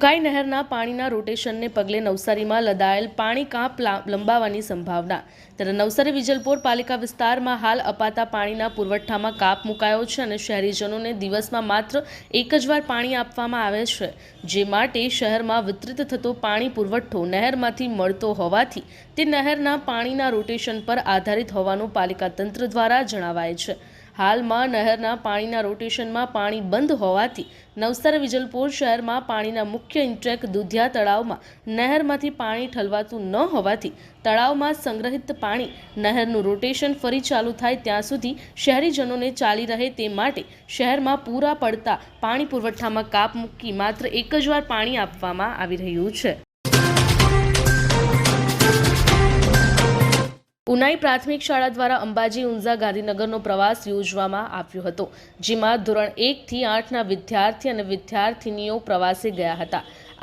ઉકાઈ નહેરના પાણીના રોટેશનને પગલે નવસારીમાં લદાયેલ પાણી કાંપ લંબાવાની સંભાવના. ત્યારે નવસારી વિજલપોર પાલિકા વિસ્તારમાં હાલ અપાતા પાણીના પુરવઠામાં કાપ મુકાયો છે અને શહેરીજનોને દિવસમાં માત્ર એક જ વાર પાણી આપવામાં આવે છે, જે માટે શહેરમાં વિતરિત થતો પાણી પુરવઠો નહેરમાંથી મળતો હોવાથી તે નહેરના પાણીના રોટેશન પર આધારિત હોવાનું પાલિકા તંત્ર દ્વારા જણાવાય છે. હાલમાં નહેરના પાણીના રોટેશનમાં પાણી બંધ હોવાથી નવસારી વિજલપુર શહેરમાં પાણીના મુખ્ય ઇન્ટેક દુધિયા તળાવમાં નહેરમાંથી પાણી ઠલવાતું ન હોવાથી તળાવમાં સંગ્રહિત પાણી નહેરનું રોટેશન ફરી ચાલુ થાય ત્યાં સુધી શહેરીજનોને ચાલી રહે તે માટે શહેરમાં પૂરા પડતા પાણી પુરવઠામાં કાપ મૂકી માત્ર એક જ વાર પાણી આપવામાં આવી રહ્યું છે. ઉનાઈ પ્રાથમિક શાળા દ્વારા અંબાજી ઊંઝા ગાંધીનગરનો પ્રવાસ યોજવામાં આવ્યો હતો, જેમાં ધોરણ એકથી આઠના વિદ્યાર્થી અને વિદ્યાર્થિનીઓ પ્રવાસે ગયા હતા.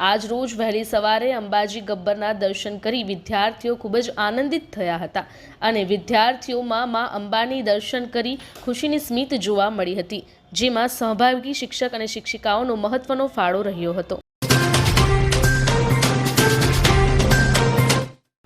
આજ રોજ વહેલી સવારે અંબાજી ગબ્બરના દર્શન કરી વિદ્યાર્થીઓ ખૂબ જ આનંદિત થયા હતા અને વિદ્યાર્થીઓમાં મા અંબાની દર્શન કરી ખુશીની સ્મિત જોવા મળી હતી, જેમાં સહભાગી શિક્ષક અને શિક્ષિકાઓનો મહત્વનો ફાળો રહ્યો હતો.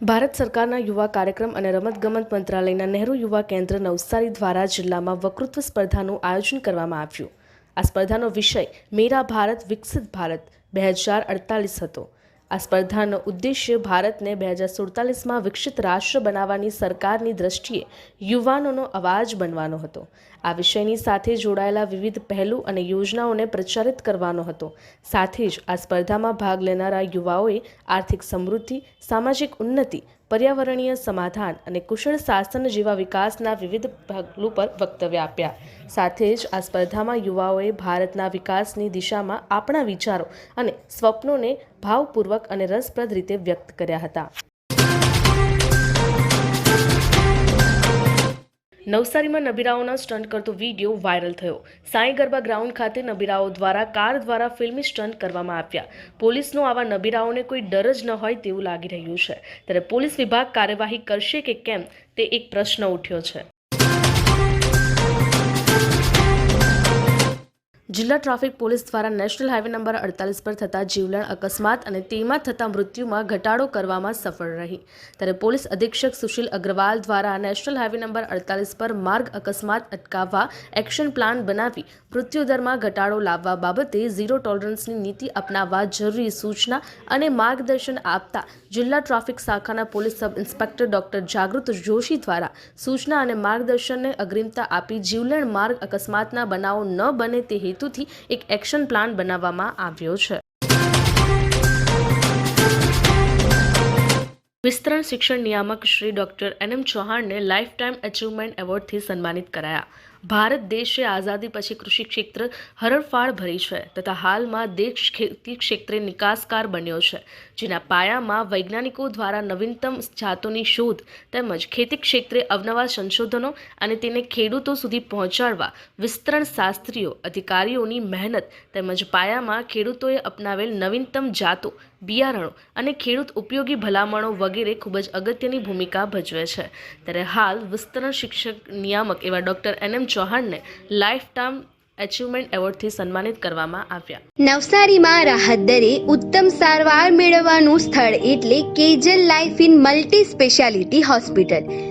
ભારત સરકારના યુવા કાર્યક્રમ અને રમતગમત મંત્રાલયના નહેરુ યુવા કેન્દ્ર નવસારી દ્વારા જિલ્લામાં વકૃત્વ સ્પર્ધાનું આયોજન કરવામાં આવ્યું. આ સ્પર્ધાનો વિષય મેરા ભારત વિકસિત ભારત બે હજાર અડતાલીસ હતો. આ સ્પર્ધાનો ઉદ્દેશ્ય ભારતને બે હજાર સુડતાલીસમાં વિકસિત રાષ્ટ્ર બનાવવાની સરકારની દ્રષ્ટિએ યુવાનોનો અવાજ બનવાનો હતો. આ વિષયની સાથે જોડાયેલા વિવિધ પહેલું અને યોજનાઓને પ્રચારિત કરવાનો હતો. સાથે જ આ સ્પર્ધામાં ભાગ લેનારા યુવાઓએ આર્થિક સમૃદ્ધિ, સામાજિક ઉન્નતિ, પર્યાવરણીય સમાધાન અને કુશળ શાસન જેવા વિકાસના વિવિધ પગલું પર વક્તવ્ય આપ્યા. સાથે જ આ સ્પર્ધામાં યુવાઓએ ભારતના વિકાસની દિશામાં આપણા વિચારો અને સ્વપ્નોને ભાવપૂર્વક અને રસપ્રદ રીતે વ્યક્ત કર્યા હતા. નવસારીમાં નબીરાઓના સ્ટન્ટ કરતો વીડિયો વાયરલ થયો. સાંઈ ગરબા ગ્રાઉન્ડ ખાતે નબીરાઓ દ્વારા કાર દ્વારા ફિલ્મી સ્ટન્ટ કરવામાં આવ્યા. પોલીસનો આવા નબીરાઓને કોઈ ડર જ ન હોય તેવું લાગી રહ્યું છે. ત્યારે પોલીસ વિભાગ કાર્યવાહી કરશે કે કેમ તે એક પ્રશ્ન ઉઠ્યો છે. જિલ્લા ટ્રાફિક પોલીસ દ્વારા નેશનલ હાઇવે નંબર અડતાલીસ પર થતા જીવલેણ અકસ્માત અને તેમાં થતા મૃત્યુમાં ઘટાડો કરવામાં સફળ રહી. ત્યારે પોલીસ અધિક્ષક સુશીલ અગ્રવાલ દ્વારા નેશનલ હાઇવે નંબર અડતાલીસ પર માર્ગ અકસ્માત અટકાવવા એક્શન પ્લાન બનાવી મૃત્યુદરમાં ઘટાડો લાવવા બાબતે ઝીરો ટોલરન્સની નીતિ અપનાવવા જરૂરી સૂચના અને માર્ગદર્શન આપતા જિલ્લા ટ્રાફિક શાખાના પોલીસ સબ ઇન્સ્પેક્ટર ડોક્ટર જાગૃત જોશી દ્વારા સૂચના અને માર્ગદર્શનને અગ્રિમતા આપી જીવલેણ માર્ગ અકસ્માતના બનાવો ન બને તે હેતુથી એક એક્શન પ્લાન બનાવવામાં આવ્યો છે. વિસ્તરણ શિક્ષણ નિયામક શ્રી ડોક્ટર એન એમ ચૌહાણને લાઈફ ટાઈમ અચીવમેન્ટ એવોર્ડથી સન્માનિત કરાયા. ભારત દેશે આઝાદી પછી કૃષિ ક્ષેત્ર હરણફાળ ભરી છે તથા હાલમાં દેશ ખેતી ક્ષેત્રે નિકાસકાર બન્યો છે. જેના પાયામાં વૈજ્ઞાનિકો દ્વારા નવીનતમ જાતોની શોધ તેમજ ખેતી ક્ષેત્રે અવનવા સંશોધનો અને તેને ખેડૂતો સુધી પહોંચાડવા વિસ્તરણ શાસ્ત્રીઓ, અધિકારીઓની મહેનત તેમજ પાયામાં ખેડૂતોએ અપનાવેલ નવીનતમ જાતો બિયારણો અને ખેડૂત ઉપયોગી ભલામણો વગેરે ખૂબ જ અગત્યની ભૂમિકા ભજવે છે. ત્યારે હાલ વિસ્તરણ શિક્ષક નિયામક એવા ડૉક્ટર એન એમ ચૌહાણને લાઈફ ટાઈમ એચિવમેન્ટ એવોર્ડથી સન્માનિત કરવામાં આવ્યા. નવસારીમાં રાહત દરે ઉત્તમ સારવાર મેળવવાનું સ્થળ એટલે Kejal life in multi speciality hospital.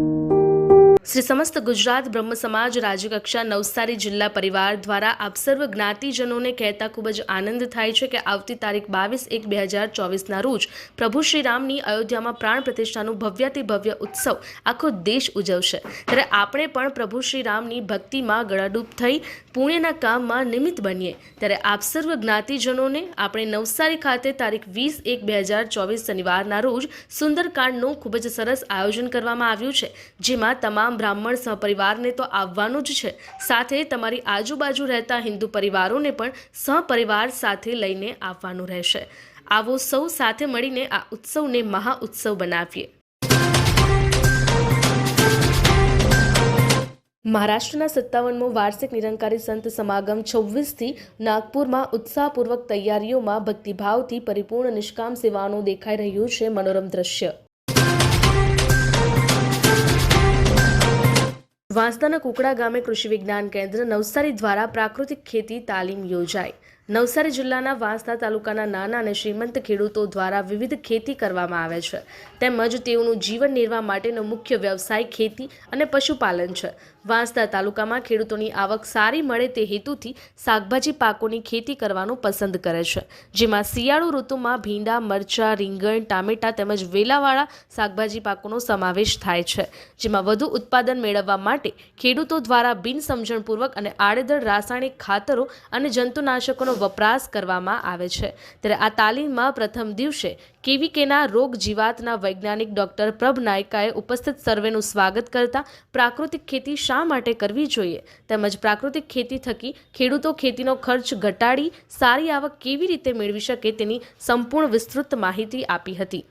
Shri સમસ્ત ગુજરાત બ્રહ્મ સમાજ રાજ્યકક્ષા નવસારી જિલ્લા પરિવાર દ્વારા આપ સર્વ જ્ઞાતિજનોને કહેતા ખૂબ જ આનંદ થાય છે કે આવતી તારીખ બાવીસ એક બે હજાર ચોવીસના રોજ પ્રભુ શ્રીરામની અયોધ્યામાં પ્રાણ પ્રતિષ્ઠાનું ભવ્યાતિ ભવ્ય ઉત્સવ આખો દેશ ઉજવશે. ત્યારે આપણે પણ પ્રભુ શ્રી રામની ભક્તિમાં ગળાડૂબ થઈ પુણ્યના કામમાં નિમિત્ત બનીએ. ત્યારે આપ સર્વ જ્ઞાતિજનોને આપણે નવસારી ખાતે તારીખ વીસ એક બે હજાર ચોવીસ શનિવારના રોજ સુંદરકાંડનું ખૂબ જ સરસ આયોજન કરવામાં આવ્યું છે. જેમાં તમામ બ્રાહ્મણ સહપરિવારને તો આવવાનું જ છે. સાથે તમારી આજુબાજુ રહેતા હિન્દુ પરિવારોને પણ સહપરિવાર સાથે લઈને આવવાનું રહેશે. આવો સૌ સાથે મળીને આ ઉત્સવને મહા ઉત્સવ બનાવીએ. મહારાષ્ટ્રના સત્તાવનમો વાર્ષિક નિરંકારી સંત સમાગમ છવ્વીસથી નાગપુરમાં ઉત્સાહપૂર્વક તૈયારીઓમાં ભક્તિભાવથી પરિપૂર્ણ નિષ્કામ સેવાનો દેખાઈ રહ્યું છે મનોરમ દ્રશ્ય. વાંસદાના કુકડા ગામે કૃષિ વિજ્ઞાન કેન્દ્ર નવસારી દ્વારા પ્રાકૃતિક ખેતી તાલીમ યોજાઈ. નવસારી જિલ્લાના વાંસદા તાલુકાના નાના અને શ્રીમંત ખેડૂતો દ્વારા વિવિધ ખેતી કરવામાં આવે છે. તેમજ તેઓનું જીવન નિર્વાહ માટેનો મુખ્ય વ્યવસાય ખેતી અને પશુપાલન છે. વાંસદા તાલુકામાં ખેડૂતોની આવક સારી મળે તે હેતુથી શાકભાજી પાકોની ખેતી કરવાનું પસંદ કરે છે. જેમાં શિયાળુ ઋતુમાં ભીંડા, મરચાં, રીંગણ, ટામેટાં તેમજ વેલાવાળા શાકભાજી પાકોનો સમાવેશ થાય છે. જેમાં વધુ ઉત્પાદન મેળવવા માટે ખેડૂતો દ્વારા બિનસમજણપૂર્વક અને આડેધડ રાસાયણિક ખાતરો અને જંતુનાશકોનો વપરાશ કરવામાં આવે છે. ત્યારે આ તાલીમમાં પ્રથમ દિવસે કેવીકેના રોગ જીવાતના વૈજ્ઞાનિક ડોક્ટર પ્રભ નાયકાએ ઉપસ્થિત સર્વેનું સ્વાગત કરતા પ્રાકૃતિક ખેતી શા માટે કરવી જોઈએ? તેમજ પ્રાકૃતિક ખેતી થકી ખેડૂતો ખેતીનો ખર્ચ ઘટાડી સારી આવક કેવી રીતે મેળવી શકે તેની સંપૂર્ણ વિસ્તૃત માહિતી આપી હતી.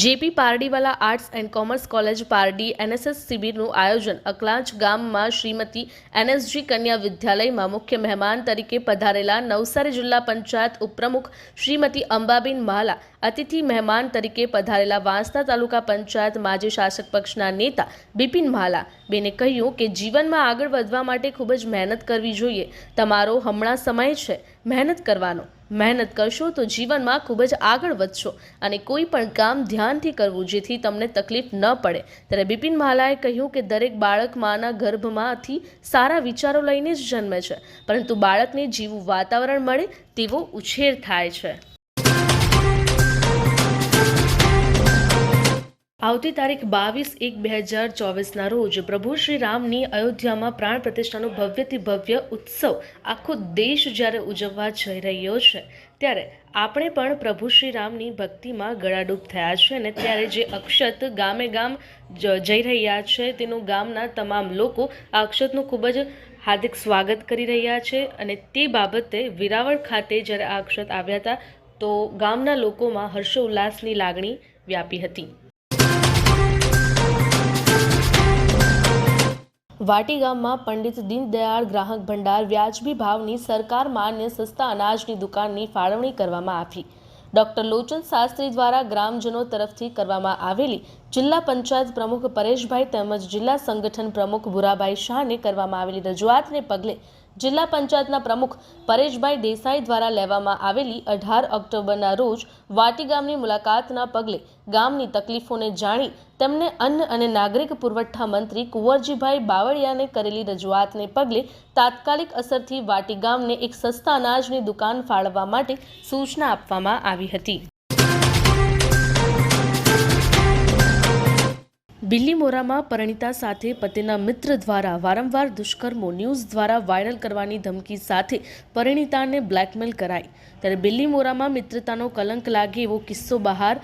JP Pardiwala arts and commerce college Pardi NSS શિબિરનું આયોજન અકલાંચ ગામમાં શ્રીમતી એનએસજી કન્યા વિદ્યાલયમાં મુખ્ય મહેમાન તરીકે પધારેલા નવસારી જિલ્લા પંચાયત ઉપપ્રમુખ શ્રીમતી અંબાબેન માલા અતિથિ મહેમાન તરીકે પધારેલા વાંસદા તાલુકા પંચાયત માજી શાસક પક્ષના નેતા બિપિન માલા બેને કહ્યું કે જીવનમાં આગળ વધવા માટે ખૂબ જ મહેનત કરવી જોઈએ. તમારો હમણાં સમય છે. મહેનત કરવાનો. મહેનત કરશો તો જીવનમાં ખૂબ જ આગળ વધશો અને કોઈ પણ કામ ધ્યાનથી કરવું જેથી તમને તકલીફ ન પડે. ત્યારે બિપિન મહાલાએ કહ્યું કે દરેક બાળક માના ગર્ભમાંથી સારા વિચારો લઈને જ જન્મે છે, પરંતુ બાળકને જીવું વાતાવરણ મળે તેવો ઉછેર થાય છે. આવતી તારીખ બાવીસ એક બે હજાર ચોવીસના રોજ પ્રભુ શ્રી રામની અયોધ્યામાં પ્રાણ પ્રતિષ્ઠાનો ભવ્યથી ભવ્ય ઉત્સવ આખો દેશ જ્યારે ઉજવવા જઈ રહ્યો છે, ત્યારે આપણે પણ પ્રભુ શ્રી રામની ભક્તિમાં ગળાડૂબ થયા છે અને ત્યારે જે અક્ષત ગામે ગામ જઈ રહ્યા છે, તેનું ગામના તમામ લોકો આ અક્ષતનું ખૂબ જ હાર્દિક સ્વાગત કરી રહ્યા છે અને તે બાબતે વિરાવળ ખાતે જ્યારે આ અક્ષત આવ્યા હતા, તો ગામના લોકોમાં હર્ષોલ્લાસની લાગણી વ્યાપી હતી. વાટી ગામમાં પંડિત દીનદયાળ ગ્રાહક ભંડાર વ્યાજબી ભાવની સરકાર માન્ય સસ્તા અનાજની દુકાનની ફાળવણી કરવામાં આવી. ડોક્ટર લોચન શાસ્ત્રી દ્વારા ગ્રામજનો તરફથી કરવામાં આવેલી જિલ્લા પંચાયત પ્રમુખ પરેશભાઈ તેમજ જિલ્લા સંગઠન પ્રમુખ ભુરાભાઈ શાહને કરવામાં આવેલી રજૂઆતને પગલે જિલ્લા પંચાયતના પ્રમુખ પરેશભાઈ દેસાઈ દ્વારા લેવામાં આવેલી અઢાર ઓક્ટોબરના રોજ વાટી ગામની મુલાકાતના પગલે ગામની તકલીફોને જાણી તેમને અન્ન અને નાગરિક પુરવઠા મંત્રી કુંવરજીભાઈ બાવળિયાને કરેલી રજૂઆતને પગલે તાત્કાલિક અસરથી વાટી ગામને એક સસ્તા અનાજની દુકાન ફાળવવા માટે સૂચના આપવામાં આવી હતી. બિલ્લીમોરામાં પરિણીતા સાથે પતિના મિત્ર દ્વારા વારંવાર દુષ્કર્મો ન્યૂઝ દ્વારા વાયરલ કરવાની ધમકી સાથે પરિણીતાને બ્લેકમેલ કરાઈ. ત્યારે બિલ્લીમોરામાં મિત્રતાનો કલંક લાગે એવો કિસ્સો બહાર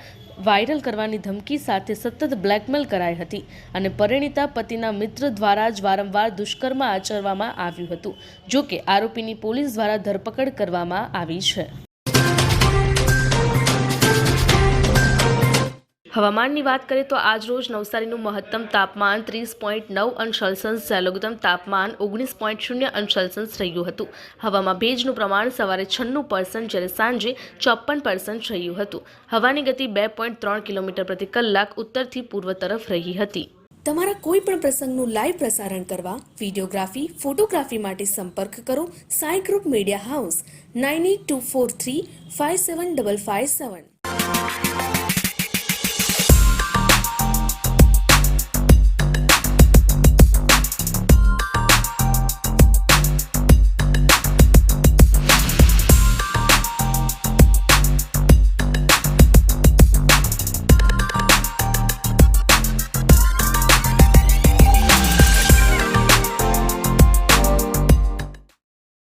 વાયરલ કરવાની ધમકી સાથે સતત બ્લેકમેલ કરાઈ હતી અને પરિણીતા પતિના મિત્ર દ્વારા જ વારંવાર દુષ્કર્મ આચરવામાં આવ્યું હતું, જોકે આરોપીની પોલીસ દ્વારા ધરપકડ કરવામાં આવી છે. હવામાનની વાત કરીએ તો આજ રોજ નવસારીનું મહત્તમ તાપમાન ત્રીસ પોઈન્ટ નવ અંશ સેલ્સિયસ લઘુત્તમ તાપમાન ઓગણીસ પોઈન્ટ શૂન્ય અંશ રહ્યું હતું. હવામાં ભેજનું પ્રમાણ સવારે છન્નું પર્સન્ટ જ્યારે સાંજે ચોપન પર્સન્ટ રહ્યું હતું. હવાની ગતિ બે પોઈન્ટ ત્રણ કિલોમીટર પ્રતિ કલાક ઉત્તરથી પૂર્વ તરફ રહી હતી. તમારા કોઈ પણ પ્રસંગનું લાઈવ પ્રસારણ કરવા વિડીયોગ્રાફી, ફોટોગ્રાફી માટે સંપર્ક કરો Sai group media house, nine eight two four three five seven double five seven.